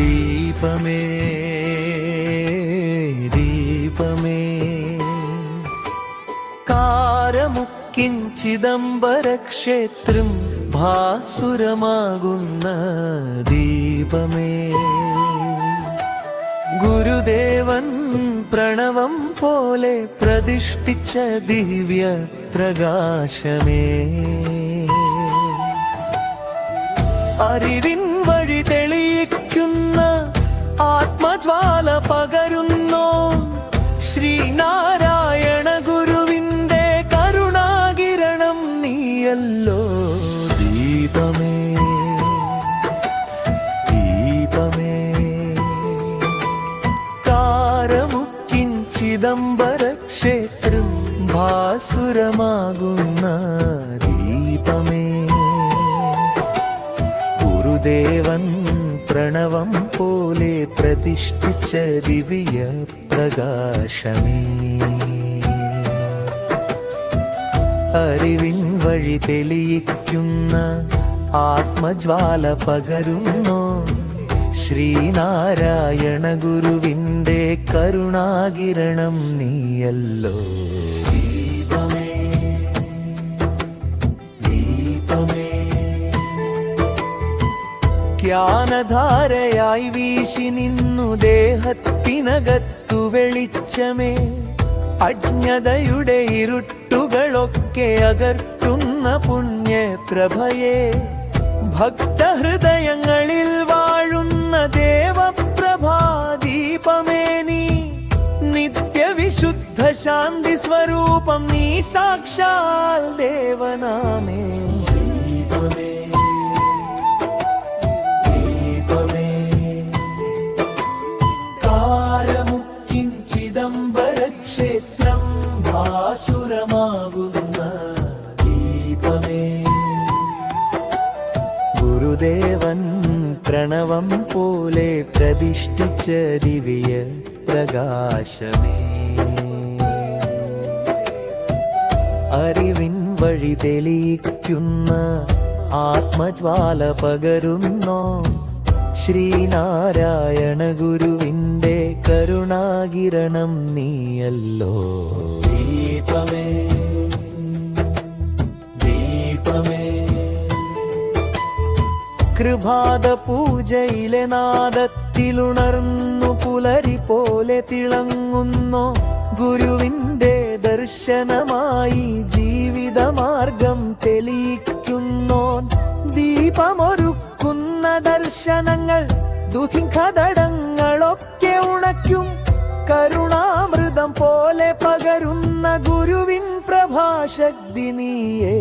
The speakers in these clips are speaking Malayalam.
ദീപമേ ദീപമേ. കാരമുക്കിഞ്ചിദംബരക്ഷേത്രം ഭാസുരമാകുന്ന ദീപമേ. ഗുരുദേവൻ പ്രണവം പോലെ പ്രതിഷ്ഠിച്ച ദിവ്യ പ്രകാശമേ അറിവിൻ വഴി തെളിയിക്കുന്ന ആത്മജ്വാല പകരുന്നു. ശ്രീനാരായണ ഗുരുവിന്റെ കരുണാകിരണം നീയല്ലോ. ദീപമേ ദീപമേ. കാരമുക്കിൻ ചിദംബര ക്ഷേത്രം ഭാസുരമാകുന്ന ദീപമേ. ഗുരുദേവൻ പ്രണവം പോലെ പ്രതിഷ്ഠിച്ച ദിവ്യ പ്രകാശമേ. അറിവിൻ വഴി തെളിയിക്കുന്ന ആത്മജ്വാല പകരുന്നു. ശ്രീനാരായണ ഗുരുവിന്റെ കരുണാകിരണം നീയല്ലോ. ജ്ഞാനധാരയായി വീശി നിന്നു ദേഹത്തിനകത്തു വെളിച്ചമേ. അജ്ഞതയുടെ ഇരുട്ടുകളൊക്കെ അകർത്തുന്ന പുണ്യപ്രഭയെ. ഭക്തഹൃദയങ്ങളിൽ വാഴുന്ന ദേവപ്രഭാദീപമേ നീ. നിത്യവിശുദ്ധ ശാന്തി സ്വരൂപം നീ സാക്ഷാൽ ദേവനാമേ. ചിദംബരക്ഷേത്രം ഭാസുരമാകുന്ന ദീപമേ. ഗുരുദേവൻ പ്രണവം പോലെ പ്രതിഷ്ഠിച്ച ദിവ്യ പ്രകാശമേ. അറിവിൻ വഴി തെളിയിക്കുന്ന ആത്മജ്വാല പകരുന്നോ? ശ്രീനാരായണ ഗുരുവിന്റെ കരുണാകിരണം നീയല്ലോ. ദീപമേ ദീപമേ. കൃപാദ പൂജയിലെ നാദത്തിലുണർന്നു പുലരി പോലെ തിളങ്ങുന്നു. ഗുരുവിന്റെ ദർശനമായി ജീവിതമാർഗം തെളിയിക്കുന്നോൻ ദീപമൊരുക്കുന്ന ദർശനങ്ങൾ ദുഃഖതടങ്ങളൊക്കെ കരുണാമൃതം പോലെ പകരുന്ന ഗുരുവിൻ പ്രഭാശക്തി നീയേ.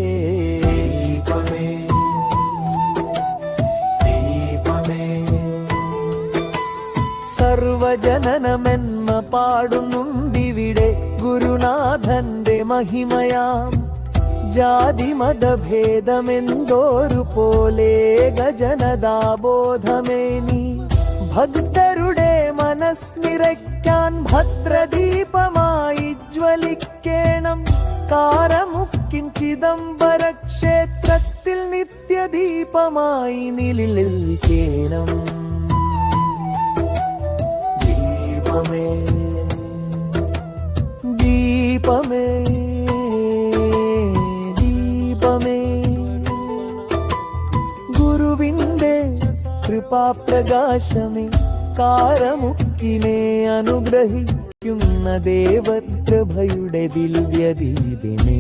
സർവജനനമെന്മ പാടുന്നുണ്ടിവിടെ ഗുരുനാഥന്റെ മഹിമയാം. ജാതി മതഭേദമെന്തോരു പോലെ ഗജനതാബോധമേനി. നീ ഭക്തരുടെ മനസ് നിറയ്ക്കാൻ ഭദ്രദീപമായി ജ്വലിക്കേണം. കാരമുക്കിൻ ചിദംബര ക്ഷേത്രത്തിൽ നിത്യദീപമായി നിലനിൽക്കേണം ദീപമേ ദീപമേ ദീപമേ. ഗുരുവിന്റെ കൃപാപ്രകാശമേ കാരമുക്കിനെ അനുഗ്രഹിക്കുന്ന ദേവപ്രഭയുടെ ദിവ്യദീപിനെ